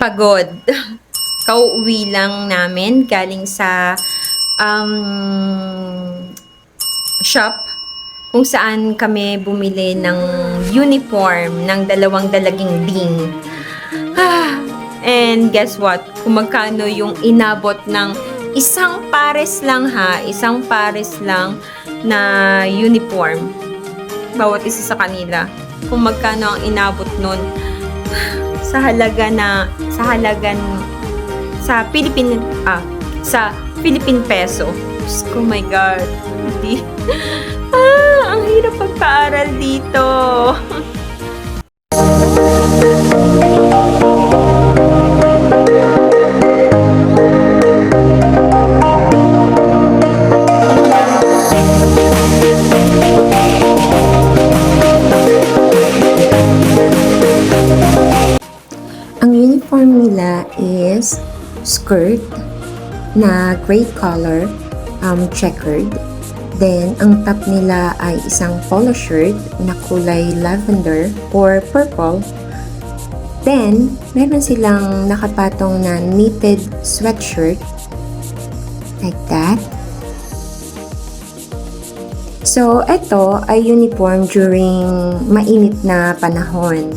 Pagod. Kauwi lang namin galing sa um, shop kung saan kami bumili ng uniform ng dalawang dalaging ding. Ah, and guess what? Kung magkano yung inabot ng isang pares lang ha, isang pares lang na uniform. Bawat isa sa kanila. Kung magkano ang inabot nun sa halaga na sa halagan sa Philippine ah sa Philippine peso. Ko, my God. Hindi. Ah, ang hirap pagpaaral dito. skirt na gray color, um, checkered. Then, ang top nila ay isang polo shirt na kulay lavender or purple. Then, meron silang nakapatong na knitted sweatshirt. Like that. So, ito ay uniform during mainit na panahon.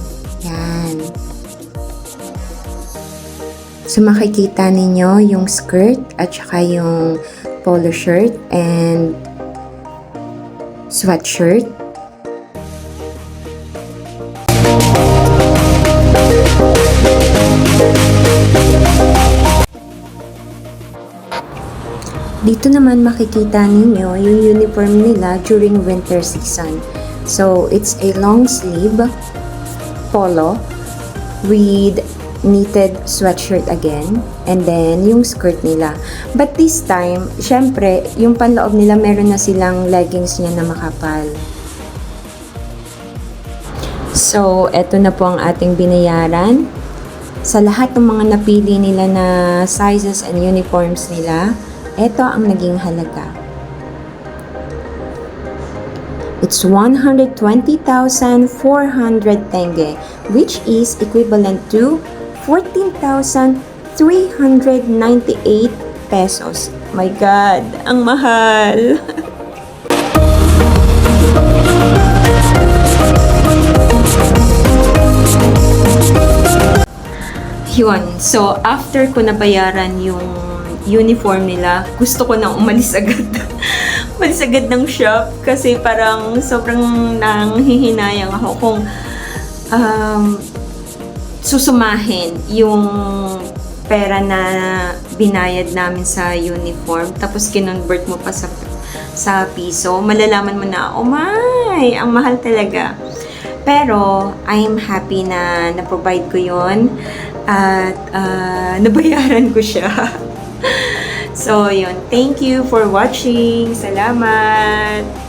So makikita ninyo yung skirt at saka yung polo shirt and sweatshirt. Dito naman makikita ninyo yung uniform nila during winter season. So it's a long sleeve polo with knitted sweatshirt again and then yung skirt nila. But this time, syempre, yung panloob nila meron na silang leggings niya na makapal. So, eto na po ang ating binayaran. Sa lahat ng mga napili nila na sizes and uniforms nila, eto ang naging halaga. It's 120,400 tenge, which is equivalent to 14,398 pesos. My God, ang mahal. Yun. So, after ko nabayaran yung uniform nila, gusto ko na umalis agad. umalis agad ng shop kasi parang sobrang nanghihinayang ako kung um, susumahin yung pera na binayad namin sa uniform tapos kinonvert mo pa sa sa piso, malalaman mo na, oh my, ang mahal talaga. Pero, I'm happy na na-provide ko yon at ah, nabayaran ko siya. so, yun. Thank you for watching. Salamat!